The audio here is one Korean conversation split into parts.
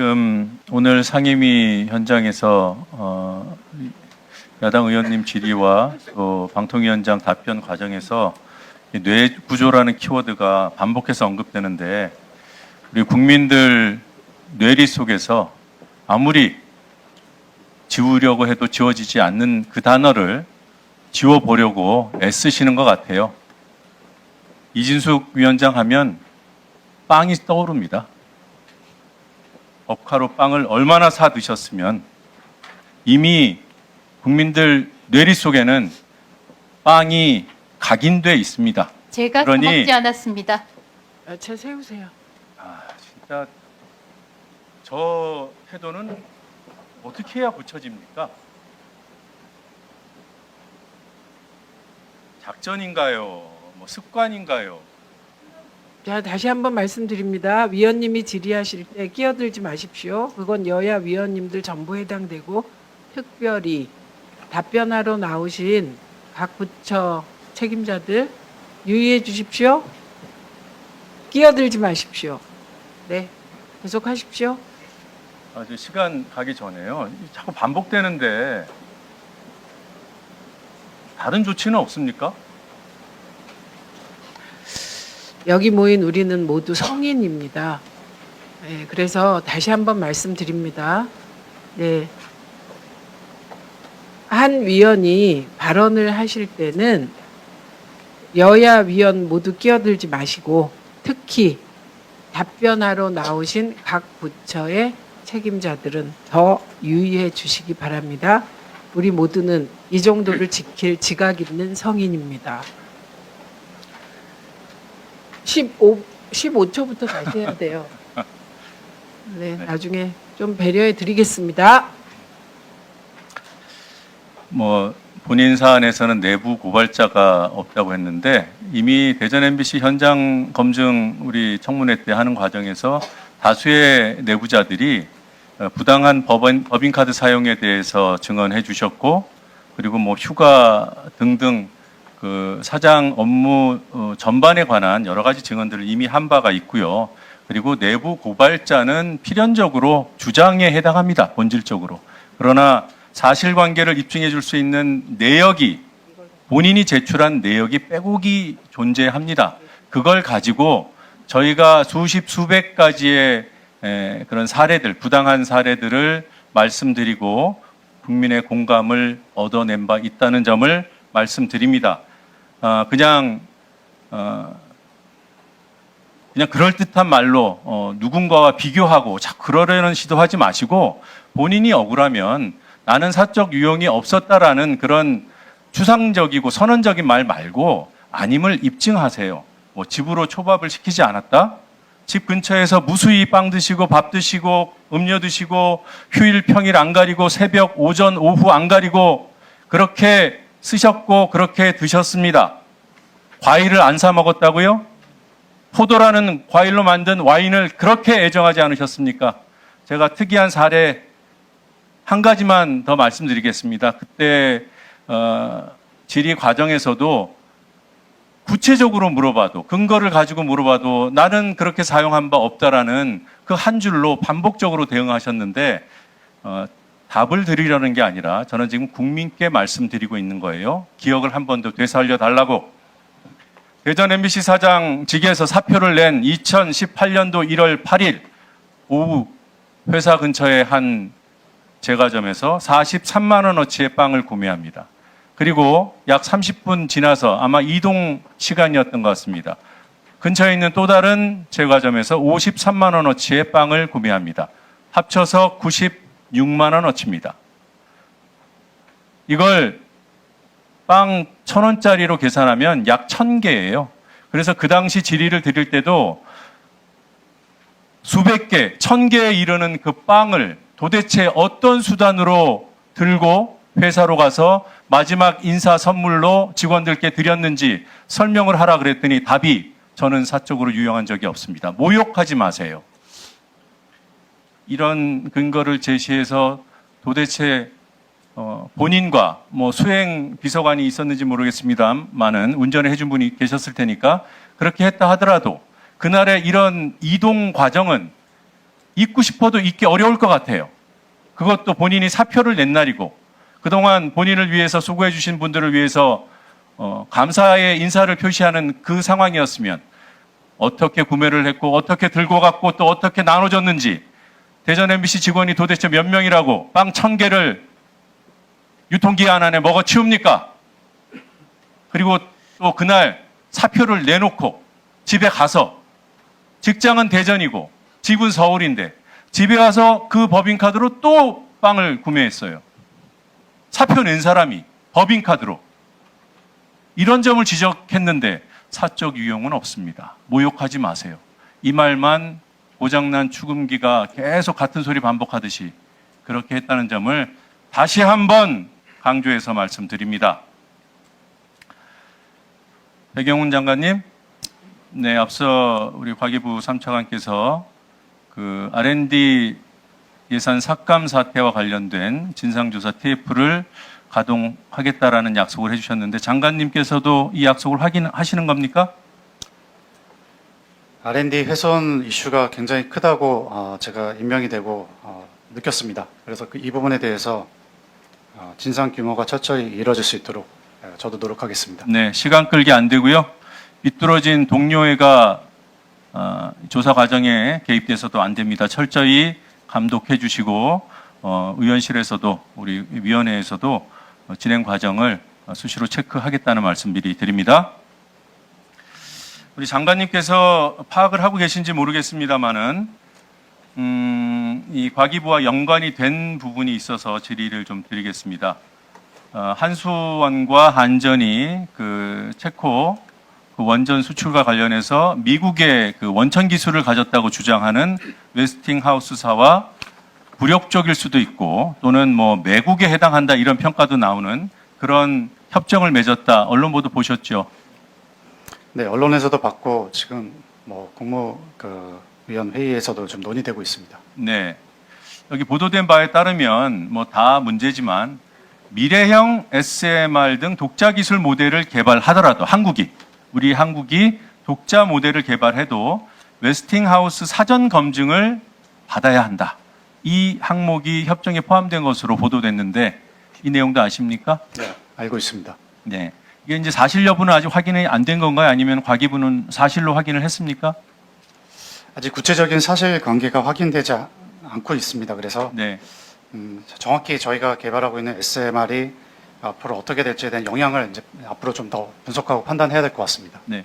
지금 오늘 상임위 현장에서 어, 야당 의원님 질의와 또 방통위원장 답변 과정에서 이뇌 구조라는 키워드가 반복해서 언급되는데 우리 국민들 뇌리 속에서 아무리 지우려고 해도 지워지지 않는 그 단어를 지워보려고 애쓰시는 것 같아요. 이진숙 위원장 하면 빵이 떠오릅니다. 법카로 빵을 얼마나 사 드셨으면 이미 국민들 뇌리 속에는 빵이 각인돼 있습니다. 제가 그러니- 먹지 않았습니다. 아, 차 세우세요. 아, 진짜 저 태도는 어떻게 해야 고쳐집니까? 작전인가요? 뭐 습관인가요? 자, 다시 한번 말씀드립니다. 위원님이 질의하실 때 끼어들지 마십시오. 그건 여야 위원님들 전부 해당되고 특별히 답변하러 나오신 각 부처 책임자들 유의해 주십시오. 끼어들지 마십시오. 네. 계속하십시오. 아, 저 시간 가기 전에요. 자꾸 반복되는데 다른 조치는 없습니까? 여기 모인 우리는 모두 성인입니다. 네, 그래서 다시 한번 말씀드립니다. 네. 한 위원이 발언을 하실 때는 여야 위원 모두 끼어들지 마시고 특히 답변하러 나오신 각 부처의 책임자들은 더 유의해 주시기 바랍니다. 우리 모두는 이 정도를 지킬 지각 있는 성인입니다. 15, 15초부터 다시 해야 돼요. 네, 나중에 좀 배려해 드리겠습니다. 뭐 본인 사안에서는 내부 고발자가 없다고 했는데 이미 대전 MBC 현장 검증 우리 청문회 때 하는 과정에서 다수의 내부자들이 어, 부당한 법인, 법인카드 사용에 대해서 증언해 주셨고 그리고 뭐 휴가 등등 그 사장 업무 어, 전반에 관한 여러 가지 증언들을 이미 한 바가 있고요. 그리고 내부 고발자는 필연적으로 주장에 해당합니다. 본질적으로. 그러나 사실관계를 입증해 줄 수 있는 내역이 본인이 제출한 내역이 빼곡이 존재합니다. 그걸 가지고 저희가 수십 수백 가지의 에, 그런 사례들 부당한 사례들을 말씀드리고 국민의 공감을 얻어낸 바 있다는 점을 말씀드립니다. 아, 그냥 어, 그냥 그럴 듯한 말로 어, 누군가와 비교하고 자꾸 그러려는 시도하지 마시고 본인이 억울하면 나는 사적 유형이 없었다라는 그런 추상적이고 선언적인 말 말고 아님을 입증하세요. 뭐 집으로 초밥을 시키지 않았다? 집 근처에서 무수히 빵 드시고 밥 드시고 음료 드시고 휴일 평일 안 가리고 새벽 오전 오후 안 가리고 그렇게 쓰셨고 그렇게 드셨습니다. 과일을 안 사 먹었다고요? 포도라는 과일로 만든 와인을 그렇게 애정하지 않으셨습니까? 제가 특이한 사례 한 가지만 더 말씀드리겠습니다. 그때 어, 질의 과정에서도 구체적으로 물어봐도 근거를 가지고 물어봐도 나는 그렇게 사용한 바 없다라는 그 한 줄로 반복적으로 대응하셨는데 어, 답을 드리려는 게 아니라 저는 지금 국민께 말씀드리고 있는 거예요. 기억을 한 번 더 되살려 달라고. 대전 MBC 사장 직에서 사표를 낸 2018년도 1월 8일 오후 회사 근처의 한 제과점에서 43만 원어치의 빵을 구매합니다. 그리고 약 30분 지나서 아마 이동 시간이었던 것 같습니다. 근처에 있는 또 다른 제과점에서 53만 원어치의 빵을 구매합니다. 합쳐서 96만 원어치입니다. 이걸 빵 천 원짜리로 계산하면 약 천 개예요. 그래서 그 당시 질의를 드릴 때도 수백 개, 천 개에 이르는 그 빵을 도대체 어떤 수단으로 들고 회사로 가서 마지막 인사 선물로 직원들께 드렸는지 설명을 하라 그랬더니 답이 저는 사적으로 유용한 적이 없습니다. 모욕하지 마세요. 이런 근거를 제시해서 도대체 어, 본인과 뭐 수행 비서관이 있었는지 모르겠습니다만은 운전을 해준 분이 계셨을 테니까 그렇게 했다 하더라도 그날의 이런 이동 과정은 잊고 싶어도 잊기 어려울 것 같아요. 그것도 본인이 사표를 낸 날이고 그동안 본인을 위해서 수고해 주신 분들을 위해서 어, 감사의 인사를 표시하는 그 상황이었으면 어떻게 구매를 했고 어떻게 들고 갔고 또 어떻게 나눠줬는지 대전 MBC 직원이 도대체 몇 명이라고 빵 천 개를 유통기한 안에 먹어 치웁니까? 그리고 또 그날 사표를 내놓고 집에 가서 직장은 대전이고 집은 서울인데 집에 가서 그 법인카드로 또 빵을 구매했어요. 사표 낸 사람이 법인카드로. 이런 점을 지적했는데 사적 유용은 없습니다. 모욕하지 마세요. 이 말만 고장난 추금기가 계속 같은 소리 반복하듯이 그렇게 했다는 점을 다시 한번 강조해서 말씀드립니다. 배경훈 장관님, 네, 앞서 우리 과기부 3차관께서 그 R&D 예산 삭감 사태와 관련된 진상조사 TF를 가동하겠다라는 약속을 해주셨는데 장관님께서도 이 약속을 확인하시는 겁니까? R&D 훼손 이슈가 굉장히 크다고 어, 제가 임명이 되고 어, 느꼈습니다. 그래서 그 이 부분에 대해서 어, 진상 규모가 철저히 이루어질 수 있도록 어, 저도 노력하겠습니다. 네, 시간 끌기 안 되고요. 비뚤어진 동료회가 어, 조사 과정에 개입돼서도 안 됩니다. 철저히 감독해 주시고 어, 의원실에서도 우리 위원회에서도 어, 진행 과정을 어, 수시로 체크하겠다는 말씀 미리 드립니다. 우리 장관님께서 파악을 하고 계신지 모르겠습니다만은 음, 이 과기부와 연관이 된 부분이 있어서 질의를 좀 드리겠습니다. 어, 한수원과 한전이 그 체코 그 원전 수출과 관련해서 미국의 그 원천 기술을 가졌다고 주장하는 웨스팅하우스사와 굴욕적일 수도 있고 또는 뭐 매국에 해당한다 이런 평가도 나오는 그런 협정을 맺었다. 언론 보도 보셨죠? 네, 언론에서도 받고 지금 뭐 국무 그 위원 회의에서도 좀 논의되고 있습니다. 네. 여기 보도된 바에 따르면 뭐 다 문제지만 미래형 SMR 등 독자 기술 모델을 개발하더라도 한국이 우리 한국이 독자 모델을 개발해도 웨스팅하우스 사전 검증을 받아야 한다. 이 항목이 협정에 포함된 것으로 보도됐는데 이 내용도 아십니까? 네, 알고 있습니다. 네. 이게 이제 사실 여부는 아직 확인이 안 된 건가요? 아니면 과기부는 사실로 확인을 했습니까? 아직 구체적인 사실 관계가 확인되지 아- 않고 있습니다. 그래서 네. 음, 정확히 저희가 개발하고 있는 SMR이 앞으로 어떻게 될지에 대한 영향을 이제 앞으로 좀 더 분석하고 판단해야 될 것 같습니다. 네.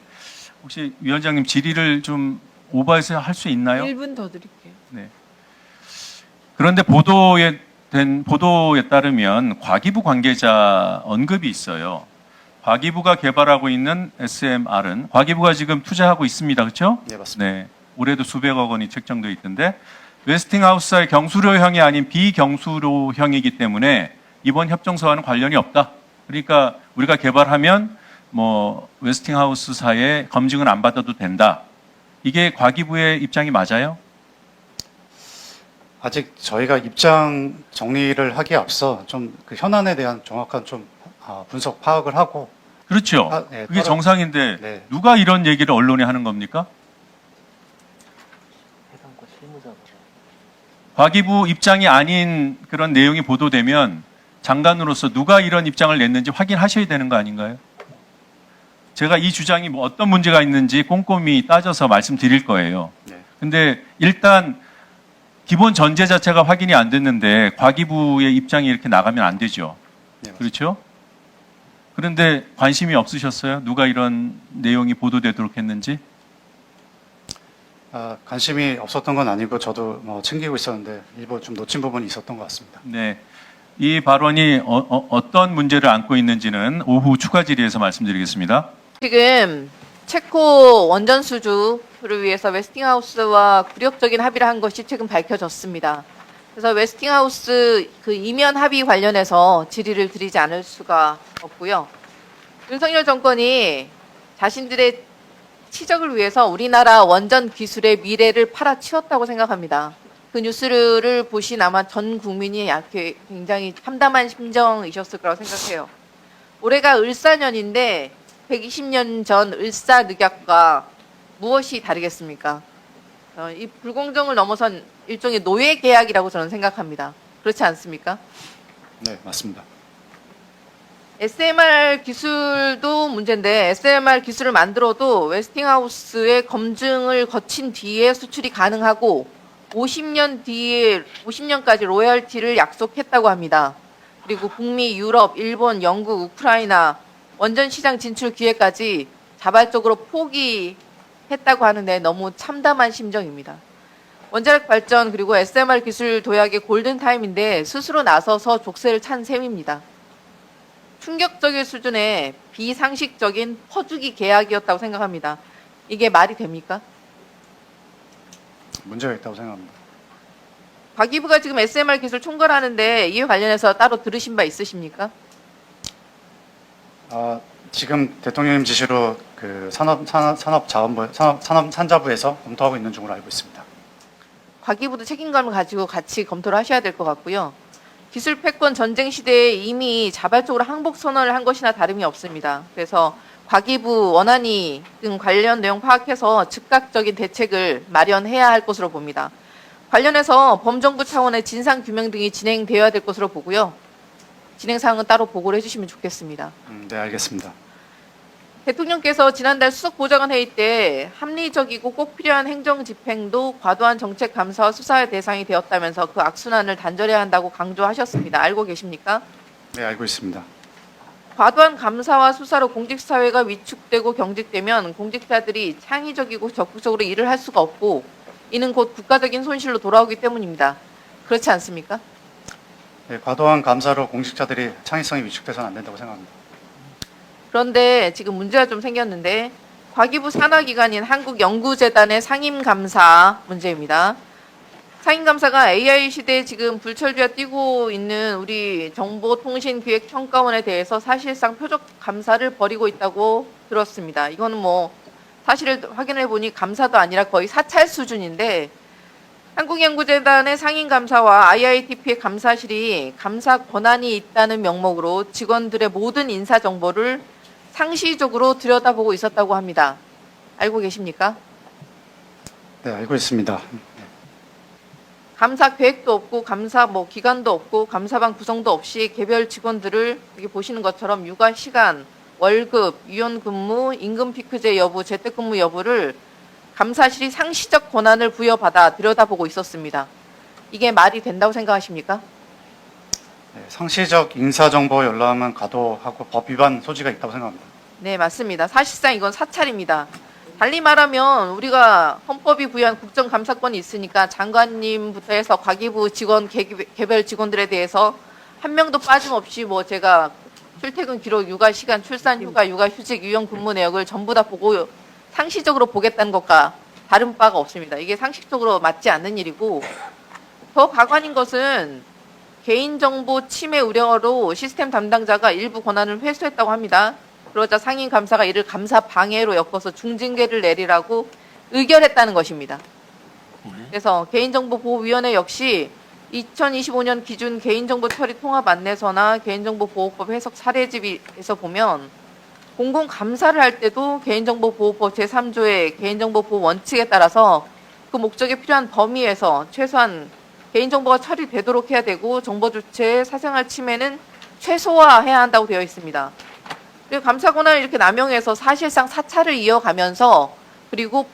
혹시 위원장님 질의를 좀 오버해서 할 수 있나요? 1분 더 드릴게요. 네. 그런데 보도에 된 보도에 따르면 과기부 관계자 언급이 있어요. 과기부가 개발하고 있는 SMR은 과기부가 지금 투자하고 있습니다. 그렇죠? 네, 맞습니다. 네. 올해도 수백억 원이 책정돼 있던데 웨스팅하우스의 경수료형이 아닌 비경수료형이기 때문에 이번 협정서와는 관련이 없다. 그러니까 우리가 개발하면 뭐 웨스팅하우스사의 검증은 안 받아도 된다. 이게 과기부의 입장이 맞아요? 아직 저희가 입장 정리를 하기에 앞서 좀 그 현안에 대한 정확한 좀 아, 분석 파악을 하고 그렇죠. 아, 네, 그게 따로- 정상인데 네. 누가 이런 얘기를 언론에 하는 겁니까? 과기부 입장이 아닌 그런 내용이 보도되면 장관으로서 누가 이런 입장을 냈는지 확인하셔야 되는 거 아닌가요? 제가 이 주장이 뭐 어떤 문제가 있는지 꼼꼼히 따져서 말씀드릴 거예요. 네. 근데 일단 기본 전제 자체가 확인이 안 됐는데 과기부의 입장이 이렇게 나가면 안 되죠. 네, 맞습니다. 그렇죠? 그런데 관심이 없으셨어요? 누가 이런 내용이 보도되도록 했는지? 아, 관심이 없었던 건 아니고 저도 뭐 챙기고 있었는데 일부 좀 놓친 부분이 있었던 것 같습니다. 네. 이 발언이 어, 떤 문제를 안고 있는지는 오후 추가 질의에서 말씀드리겠습니다. 지금 체코 원전 수주를 위해서 웨스팅하우스와 굴욕적인 합의를 한 것이 최근 밝혀졌습니다. 그래서 웨스팅하우스 그 이면 합의 관련해서 질의를 드리지 않을 수가 없고요. 윤석열 정권이 자신들의 치적을 위해서 우리나라 원전 기술의 미래를 팔아치웠다고 생각합니다. 그 뉴스를 보신 아마 전 국민이 약해 굉장히 참담한 심정이셨을 거라고 생각해요. 올해가 을사년인데 120년 전 을사늑약과 무엇이 다르겠습니까? 어, 이 불공정을 넘어선 일종의 노예 계약이라고 저는 생각합니다. 그렇지 않습니까? 네, 맞습니다. SMR 기술도 문제인데 SMR 기술을 만들어도 웨스팅하우스의 검증을 거친 뒤에 수출이 가능하고 50년 뒤에 50년까지 로열티를 약속했다고 합니다. 그리고 북미, 유럽, 일본, 영국, 우크라이나 원전 시장 진출 기회까지 자발적으로 포기했다고 하는데 너무 참담한 심정입니다. 원자력 발전 그리고 SMR 기술 도약의 골든 타임인데 스스로 나서서 족쇄를 찬 셈입니다. 충격적인 수준의 비상식적인 퍼주기 계약이었다고 생각합니다. 이게 말이 됩니까? 문제가 있다고 생각합니다. 과기부가 지금 SMR 기술 총괄하는데 이에 관련해서 따로 들으신 바 있으십니까? 아, 지금 대통령님 지시로 그 산업 산업 산업자원부 산업 산업 산자부에서 검토하고 있는 중으로 알고 있습니다. 과기부도 책임감을 가지고 같이 검토를 하셔야 될 것 같고요. 기술 패권 전쟁 시대에 이미 자발적으로 항복 선언을 한 것이나 다름이 없습니다. 그래서 과기부 원안이 등 관련 내용 파악해서 즉각적인 대책을 마련해야 할 것으로 봅니다. 관련해서 범정부 차원의 진상 규명 등이 진행되어야 될 것으로 보고요. 진행 사항은 따로 보고를 해주시면 좋겠습니다. 음, 네, 알겠습니다. 대통령께서 지난달 수석 보좌관 회의 때 합리적이고 꼭 필요한 행정 집행도 과도한 정책 감사와 수사의 대상이 되었다면서 그 악순환을 단절해야 한다고 강조하셨습니다. 알고 계십니까? 네, 알고 있습니다. 과도한 감사와 수사로 공직 사회가 위축되고 경직되면 공직자들이 창의적이고 적극적으로 일을 할 수가 없고 이는 곧 국가적인 손실로 돌아오기 때문입니다. 그렇지 않습니까? 네, 과도한 감사로 공직자들이 창의성이 위축돼서는 안 된다고 생각합니다. 그런데 지금 문제가 좀 생겼는데 과기부 산하기관인 한국연구재단의 상임감사 문제입니다. 상임감사가 AI 시대에 지금 불철주야 뛰고 있는 우리 정보통신기획평가원에 대해서 사실상 표적 감사를 벌이고 있다고 들었습니다. 이거는 뭐 사실을 확인해 보니 감사도 아니라 거의 사찰 수준인데 한국연구재단의 상임감사와 IITP의 감사실이 감사 권한이 있다는 명목으로 직원들의 모든 인사 정보를 상시적으로 들여다보고 있었다고 합니다. 알고 계십니까? 네, 알고 있습니다. 감사 계획도 없고 감사 뭐 기간도 없고 감사반 구성도 없이 개별 직원들을 여기 보시는 것처럼 육아 시간, 월급, 유연 근무, 임금 피크제 여부, 재택 근무 여부를 감사실이 상시적 권한을 부여받아 들여다보고 있었습니다. 이게 말이 된다고 생각하십니까? 네, 상시적 인사정보 열람은 과도하고 법 위반 소지가 있다고 생각합니다. 네, 맞습니다. 사실상 이건 사찰입니다. 달리 말하면 우리가 헌법이 부여한 국정감사권이 있으니까 장관님부터 해서 과기부 직원 개- 개별 직원들에 대해서 한 명도 빠짐없이 뭐 제가 출퇴근 기록, 육아 시간, 출산 휴가, 육아 휴직, 유연 근무 내역을 전부 다 보고 상시적으로 보겠다는 것과 다른 바가 없습니다. 이게 상식적으로 맞지 않는 일이고 더 가관인 것은 개인정보 침해 우려로 시스템 담당자가 일부 권한을 회수했다고 합니다. 그러자 상임 감사가 이를 감사 방해로 엮어서 중징계를 내리라고 의결했다는 것입니다. 그래서 개인정보보호위원회 역시 2025년 기준 개인정보 처리 통합 안내서나 개인정보보호법 해석 사례집에서 보면 공공 감사를 할 때도 개인정보보호법 제3조의 개인정보보호 원칙에 따라서 그 목적에 필요한 범위에서 최소한 개인정보가 처리되도록 해야 되고 정보 주체의 사생활 침해는 최소화해야 한다고 되어 있습니다. 그리고 감사 권한을 이렇게 남용해서 사실상 사찰을 이어가면서 그리고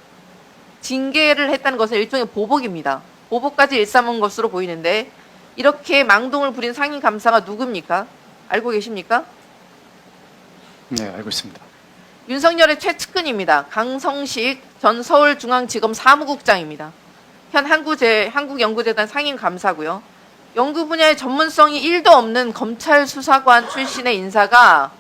징계를 했다는 것은 일종의 보복입니다. 보복까지 일삼은 것으로 보이는데 이렇게 망동을 부린 상임 감사가 누굽니까? 알고 계십니까? 네, 알고 있습니다. 윤석열의 최측근입니다. 강성식 전 서울중앙지검 사무국장입니다. 현 한국제, 한국연구재단 상임감사고요. 연구 분야의 전문성이 1도 없는 검찰 수사관 출신의 인사가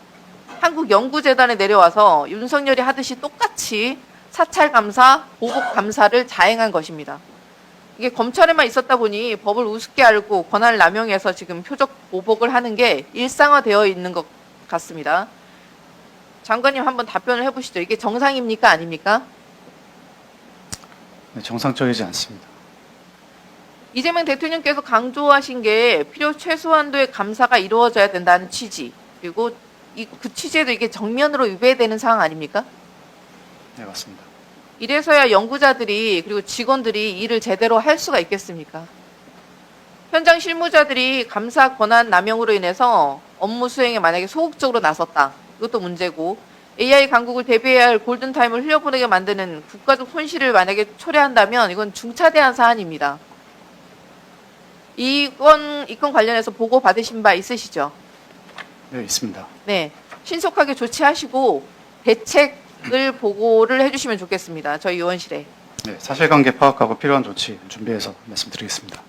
한국연구재단에 내려와서 윤석열이 하듯이 똑같이 사찰 감사, 보복 감사를 자행한 것입니다. 이게 검찰에만 있었다 보니 법을 우습게 알고 권한을 남용해서 지금 표적 보복을 하는 게 일상화되어 있는 것 같습니다. 장관님 한번 답변을 해보시죠. 이게 정상입니까 아닙니까? 네, 정상적이지 않습니다. 이재명 대통령께서 강조하신 게 필요 최소한도의 감사가 이루어져야 된다는 취지 그리고 이, 그 취지에도 이게 정면으로 위배되는 상황 아닙니까? 네, 맞습니다. 이래서야 연구자들이 그리고 직원들이 일을 제대로 할 수가 있겠습니까? 현장 실무자들이 감사 권한 남용으로 인해서 업무 수행에 만약에 소극적으로 나섰다. 이것도 문제고 AI 강국을 대비해야 할 골든타임을 흘려보내게 만드는 국가적 손실을 만약에 초래한다면 이건 중차대한 사안입니다. 이건 이건 관련해서 보고 받으신 바 있으시죠? 네, 있습니다. 네, 신속하게 조치하시고 대책을 보고를 해주시면 좋겠습니다. 저희 의원실에. 네, 사실관계 파악하고 필요한 조치 준비해서 말씀드리겠습니다.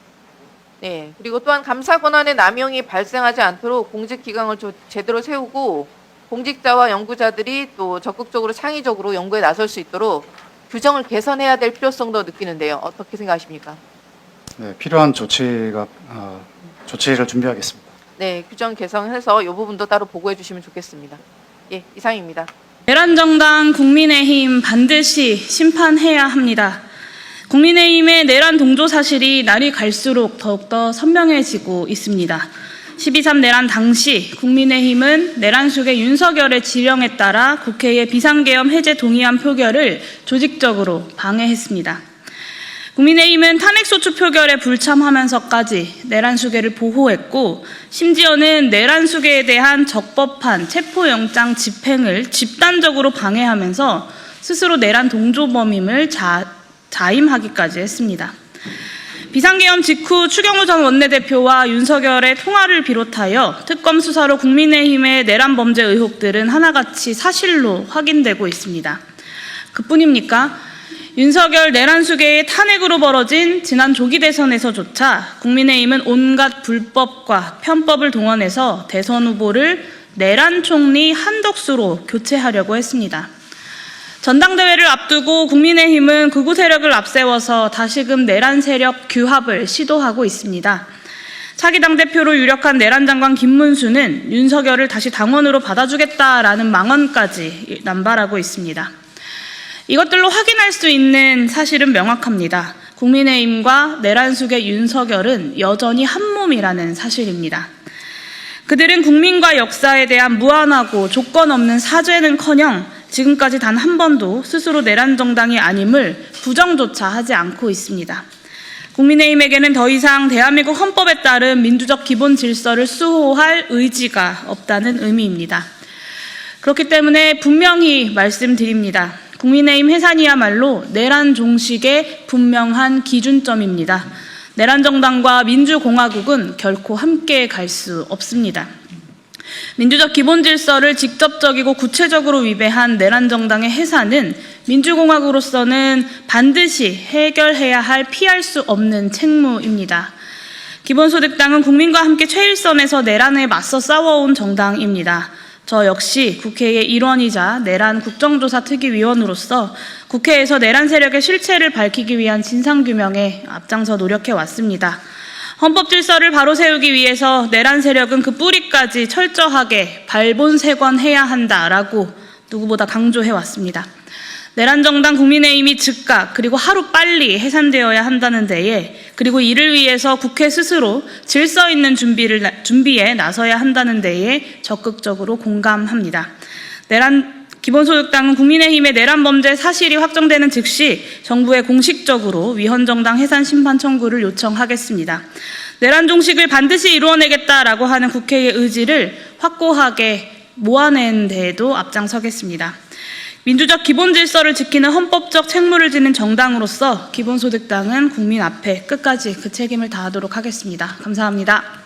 네, 그리고 또한 감사 권한의 남용이 발생하지 않도록 공직 기강을 조- 제대로 세우고 공직자와 연구자들이 또 적극적으로 창의적으로 연구에 나설 수 있도록 규정을 개선해야 될 필요성도 느끼는데요. 어떻게 생각하십니까? 네, 필요한 조치가 어, 조치를 준비하겠습니다. 네, 규정 개선해서 이 부분도 따로 보고해 주시면 좋겠습니다. 예, 이상입니다. 내란정당 국민의힘 반드시 심판해야 합니다. 국민의힘의 내란 동조 사실이 날이 갈수록 더욱더 선명해지고 있습니다. 12.3 내란 당시 국민의힘은 내란 속의 윤석열의 지령에 따라 국회의 비상계엄 해제 동의안 표결을 조직적으로 방해했습니다. 국민의힘은 탄핵소추 표결에 불참하면서까지 내란 수계를 보호했고 심지어는 내란 수계에 대한 적법한 체포영장 집행을 집단적으로 방해하면서 스스로 내란 동조범임을 자, 자임하기까지 했습니다. 비상계엄 직후 추경호 전 원내대표와 윤석열의 통화를 비롯하여 특검 수사로 국민의힘의 내란 범죄 의혹들은 하나같이 사실로 확인되고 있습니다. 그뿐입니까? 윤석열 내란 수계의 탄핵으로 벌어진 지난 조기 대선에서조차 국민의힘은 온갖 불법과 편법을 동원해서 대선 후보를 내란 총리 한덕수로 교체하려고 했습니다. 전당대회를 앞두고 국민의힘은 극우 세력을 앞세워서 다시금 내란 세력 규합을 시도하고 있습니다. 차기 당대표로 유력한 내란 장관 김문수는 윤석열을 다시 당원으로 받아주겠다라는 망언까지 남발하고 있습니다. 이것들로 확인할 수 있는 사실은 명확합니다. 국민의힘과 내란숙의 윤석열은 여전히 한 몸이라는 사실입니다. 그들은 국민과 역사에 대한 무한하고 조건 없는 사죄는커녕 지금까지 단 한 번도 스스로 내란 정당이 아님을 부정조차 하지 않고 있습니다. 국민의힘에게는 더 이상 대한민국 헌법에 따른 민주적 기본 질서를 수호할 의지가 없다는 의미입니다. 그렇기 때문에 분명히 말씀드립니다. 국민의힘 해산이야말로 내란 종식의 분명한 기준점입니다. 내란 정당과 민주공화국은 결코 함께 갈 수 없습니다. 민주적 기본 질서를 직접적이고 구체적으로 위배한 내란 정당의 해산은 민주공화국으로서는 반드시 해결해야 할 피할 수 없는 책무입니다. 기본소득당은 국민과 함께 최일선에서 내란에 맞서 싸워온 정당입니다. 저 역시 국회의 일원이자 내란 국정조사 특위위원으로서 국회에서 내란 세력의 실체를 밝히기 위한 진상규명에 앞장서 노력해 왔습니다. 헌법 질서를 바로 세우기 위해서 내란 세력은 그 뿌리까지 철저하게 발본색원해야 한다라고 누구보다 강조해 왔습니다. 내란 정당 국민의힘이 즉각 그리고 하루 빨리 해산되어야 한다는 데에 그리고 이를 위해서 국회 스스로 질서 있는 준비를 나- 준비에 나서야 한다는 데에 적극적으로 공감합니다. 내란 기본소득당은 국민의힘의 내란 범죄 사실이 확정되는 즉시 정부에 공식적으로 위헌정당 해산 심판 청구를 요청하겠습니다. 내란 종식을 반드시 이루어내겠다라고 하는 국회의 의지를 확고하게 모아낸 데에도 앞장서겠습니다. 민주적 기본 질서를 지키는 헌법적 책무를 지는 정당으로서 기본소득당은 국민 앞에 끝까지 그 책임을 다하도록 하겠습니다. 감사합니다.